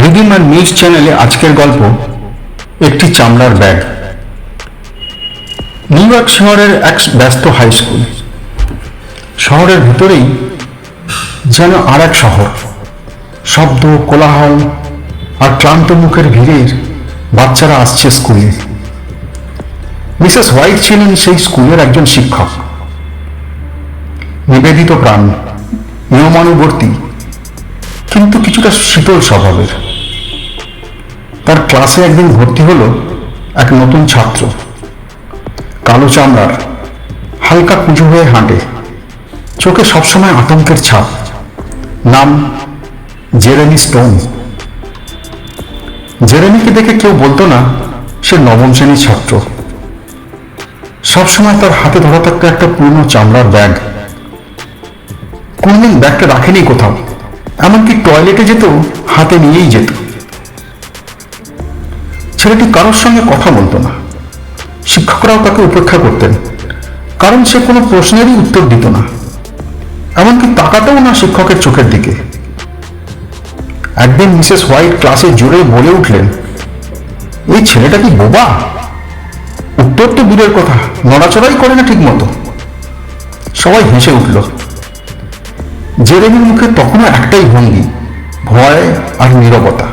And news চ্যানেলে আজকের গল্প, একটি চামড়ার ব্যাগ। নিউ ইয়র্ক শহরের এক ব্যস্ত হাই স্কুল শহরের ভিতরেই যেন আর এক শহর। শব্দ, কোলাহল আর ক্লান্ত মুখের ভিড়ের বাচ্চারা আসছে স্কুলে মিসেস হোয়াইট ছিলেন সেই স্কুলের একজন শিক্ষক। নিবেদিত প্রাণ, নিয়মানুবর্তী, কিন্তু কিছুটা শীতল স্বভাবের। তার ক্লাসে একদিন ভর্তি হলো এক নতুন ছাত্র। কালো চামড়ার, হালকা কুঁজো হয়ে হাঁটে। চোখে সবসময় আতঙ্কের ছাপ। নাম জেরেমি স্টোন। জেরেমিকে দেখে কেউ বলতো না, সে নবম শ্রেণির ছাত্র। সবসময় তার হাতে ধরা থাকতো একটা পুরনো চামড়ার ব্যাগ। কোনদিন ব্যাগটা রাখেনি কোথাও, এমনকি টয়লেটে যেত হাতে নিয়েই যেত। ছেলেটি কারোর সঙ্গে কথা বলতো না। শিক্ষকরাও তাকে উপেক্ষা করতেন, কারণ সে কোনো প্রশ্নেরই উত্তর দিত না। এমনকি তাকাতেও না শিক্ষকের চোখের দিকে। একদিন মিসেস হোয়াইট ক্লাসে জোরে বলে উঠলেন, এই ছেলেটা কি বোবা? উত্তর তো দূরের কথা, নড়াচড়াই করে না ঠিক মতো সবাই হেসে উঠল। জেরেমির মুখে তখনও একটাই ভঙ্গি, ভয় আর নীরবতা।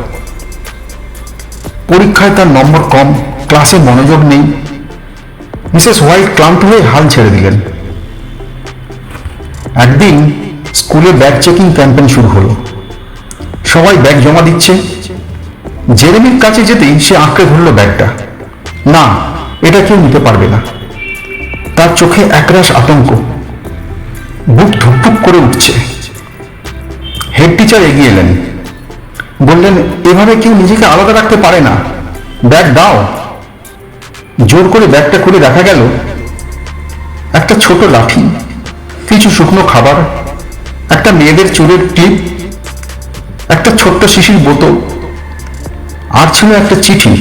পরীক্ষায় তার নম্বর কম, ক্লাসে মনোযোগ নেই। মিসেস হোয়াইট ক্লান্ত হয়ে হাল ছেড়ে দিলেন। একদিন স্কুলে ব্যাগ চেকিং ক্যাম্পেইন শুরু হলো। সবাই ব্যাগ জমা দিচ্ছে। জেরেমির কাছে যেতেই সে আঁকড়ে ধরল ব্যাগটা। না, এটা কেউ নিতে পারবে না। তার চোখে একরাশ আতঙ্ক। বুক ধুকপুক করে উঠছে। হেড টিচার এগিয়ে এলেন। বললেন, এভাবে কেউ নিজেকে আলাদা রাখতে পারে না। ব্যাগ দাও। জোর করে ব্যাগটা খুলে দেখা গেল, একটা ছোট লাঠি, কিছু শুকনো খাবার, একটা মেয়েদের চুলের ক্লিপ, একটা ছোট্ট শিশির বোতল, আর ছিল একটা চিঠি।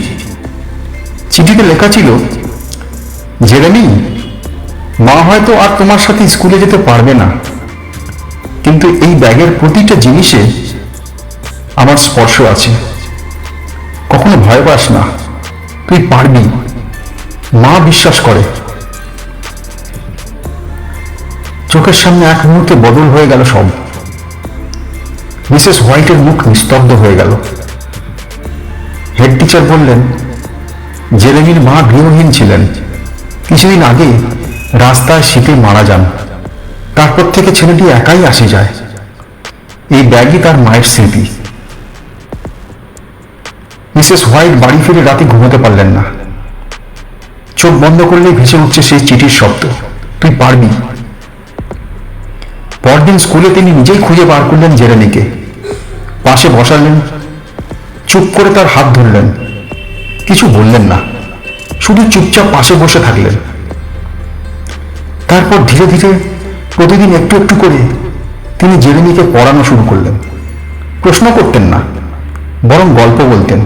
চিঠিতে লেখা ছিল, জেরেমি, মা হয়তো আর তোমার সাথে স্কুলে যেতে পারবে না। কিন্তু এই ব্যাগের প্রতিটা জিনিসে আমার স্পর্শ আছে। কখনো ভয় পাস না। তুই পারবি। মা বিশ্বাস করে। চোখের সামনে এক মুহূর্তে বদল হয়ে গেল সব। মিসেস হোয়াইটের মুখ নিস্তব্ধ হয়ে গেল। হেড টিচার বললেন জেরেমির মা গৃহহীন ছিলেন। কিছুদিন আগে রাস্তায় শীতে মারা যান। তারপর থেকে ছেলেটি একাই আসে যায়। এই ব্যাগই তার মায়ের স্মৃতি। মিসেস হোয়াইট বাড়ি ফিরে রাতে ঘুমোতে পারলেন না। চোখ বন্ধ করলেই ভেসে উঠছে সেই চিঠির শব্দ। তুই পারবি। পরদিন স্কুলে তিনি নিজেই খুঁজে বার করলেন জেরেমিকে পাশে বসালেন, চুপ করে তার হাত ধরলেন। কিছু বললেন না, শুধু চুপচাপ পাশে বসে থাকলেন। তারপর ধীরে ধীরে প্রতিদিন একটু একটু করে তিনি জেরেমিকে পড়ানো শুরু করলেন। প্রশ্ন করতেন না, বরং গল্প বলতেন।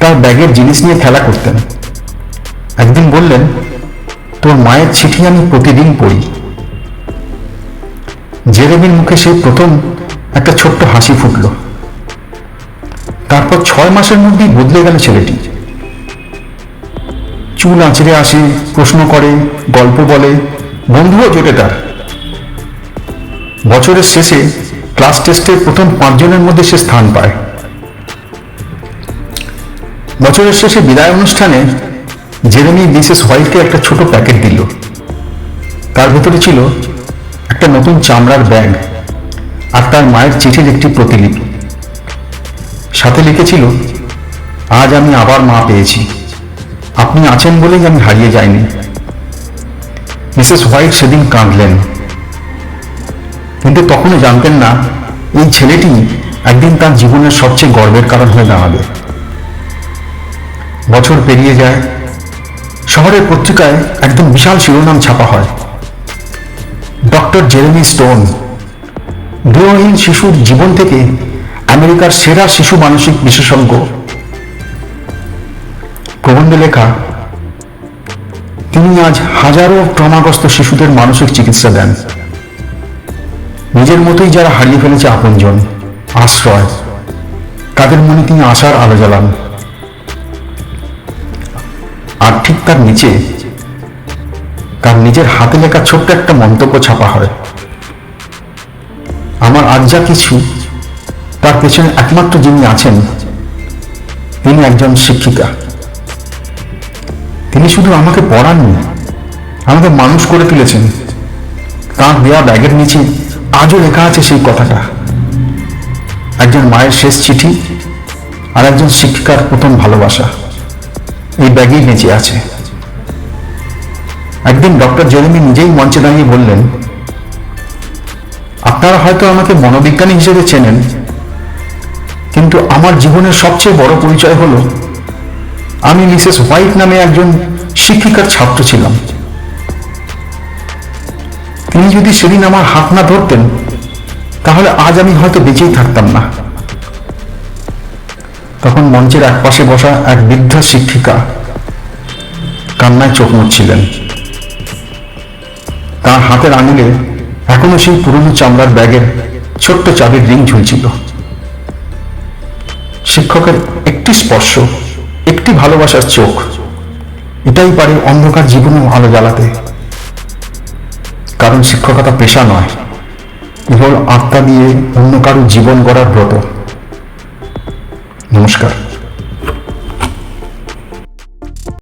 তার ব্যাগের জিনিস নিয়ে খেলা করতেন। একদিন বললেন, তোর মায়ের চিঠি আমি প্রতিদিন পড়ি। জেরেমির মুখে সেই প্রথম একটা ছোট্ট হাসি ফুটল। তারপর ছয় মাসের মধ্যেই বদলে গেল ছেলেটি। চুল আঁচড়ে আসে, প্রশ্ন করে, গল্প বলে, বন্ধুও জোটে তার। বছরের শেষে ক্লাস টেস্টের প্রথম পাঁচজনের মধ্যে সে স্থান পায়। বছরের শেষে বিদায় অনুষ্ঠানে জেরেমি মিসেস হোয়াইটকে একটা ছোট প্যাকেট দিল। তার ভেতরে ছিল একটা নতুন চামড়ার ব্যাগ আর তার মায়ের চিঠির একটি প্রতিলিপি। সাথে লিখেছিল, আজ আমি আবার মা পেয়েছি। আপনি আছেন বলেই আমি হারিয়ে যাইনি। মিসেস হোয়াইট সেদিন কাঁদলেন। কিন্তু তখনও জানতেন না, এই ছেলেটি একদিন তার জীবনের সবচেয়ে গর্বের কারণ হয়ে দাঁড়াবে। বছর পেরিয়ে যায়, শহরের পত্রিকায় একদম বিশাল শিরোনাম ছাপা হয়। ডক্টর জেরেমি স্টোন গৃহহীন শিশুর জীবন থেকে আমেরিকার সেরা শিশু মানসিক বিশেষজ্ঞ। প্রবন্ধে লেখা, তিনি আজ হাজারো ট্রমাগ্রস্ত শিশুদের মানসিক চিকিৎসা দেন। নিজের মতোই যারা হারিয়ে ফেলেছে আপনজন, আশ্রয়, তাদের মনে তিনি আশার আলো জ্বালান। আর ঠিক তার নিচে। তার নিজের হাতে লেখা ছোট্ট একটা মন্তব্য ছাপা হয়। আমার আজ যা কিছু, তার পেছনে একমাত্র যিনি আছেন, তিনি একজন শিক্ষিকা। তিনি শুধু আমাকে পড়াননি, আমাকে মানুষ করে তুলেছেন। তাঁর দেওয়া ব্যাগের নিচে আজও লেখা আছে সেই কথাটা। একজন মায়ের শেষ চিঠি আর একজন শিক্ষিকার প্রথম ভালোবাসা। এই ব্যাগেই বেঁচে আছে। একদিন ডক্টর জেরেমি নিজেই মঞ্চে দাঁড়িয়ে বললেন, আপনারা হয়তো আমাকে মনোবিজ্ঞানী হিসেবে চেনেন, কিন্তু আমার জীবনের সবচেয়ে বড় পরিচয় হলো, আমি মিসেস হোয়াইট নামে একজন শিক্ষিকার ছাত্র ছিলাম। তিনি যদি সেদিন আমার হাত না ধরতেন, তাহলে আজ আমি হয়তো বেঁচেই থাকতাম না। তখন মঞ্চের একপাশে বসা এক বৃদ্ধা শিক্ষিকা কান্নায় চোখ মুচ্ছিলেন। তার হাতের আঙুলে এখনও সেই পুরনো চামড়ার ব্যাগের ছোট্ট চাবির রিং ঝুলছিল। শিক্ষকের একটি স্পর্শ, একটি ভালোবাসার চোখ, এটাই পারে অন্ধকার জীবনেও আলো জ্বালাতে। কারণ শিক্ষকতা পেশা নয়, কেবল আত্মা দিয়ে অন্য কারও জীবন গড়ার ব্রত। নমস্কার।